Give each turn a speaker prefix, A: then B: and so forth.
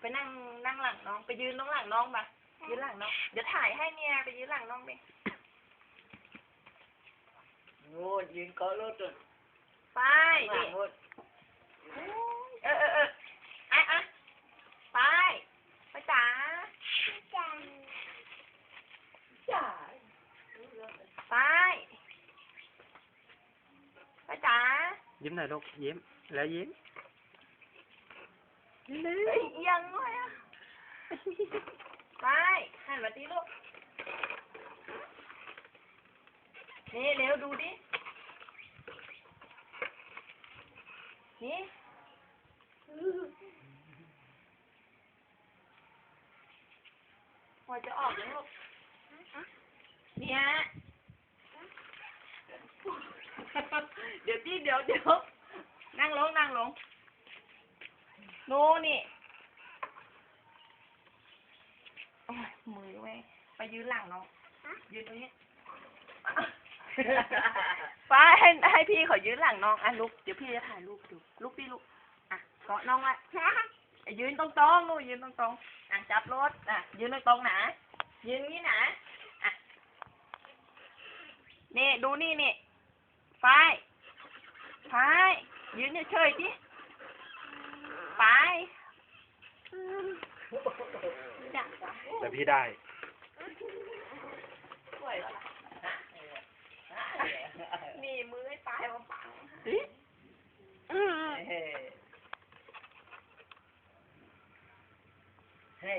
A: ไปนั่งนั่งหลังน้อง ไปยืนน้องหลังน้องมายืนหลังน้อง เดี๋ยวถ่ายให้เนี่ยไปยืนหลังน้องไป
B: โน่นยืนเกาะรถจน
A: ไป
B: หลั
A: ดิ
B: งรถ
A: เออเออเอออะอะไปไปจ๋า
B: จ้า
A: ไปไปจ๋า
C: ยิ้มหน่อยลูกยิ้มแล้วยิ้มยิ้ม เลย
A: เฮ้ยเอียงด้วยอะไปหันมาดิลูก นี่เร็วดูดิ นี่พอจะออกแล้วลูกเนี่ยเดี๋ยวที่เดี๋ยวเดี๋ยวนั่งลงนั่งลง โน่นนี่โอ้ยมือเว้ยไปยืนหลังน้องยืนตรงนี้ ป้าให้ให้พี่เขายืนหลังน้องอะลุกเดี๋ยวพี่จะถ่ายรูปดูลุกพี่ลุกอะเกาะน้องละอะยืนตรงตรงๆนู่นยืนตรงตรงๆอะจับรถอะยืนตรงตรงๆนะยืนงี้นะอะนี่ดูนี่นี่ไฟไฟยืนเฉยๆดิ ไปจ้ะ
C: แต่พี่ได้
A: สวยแล้วล่ะนี่มือให้ปลายมาปัง
B: เฮ้เฮ้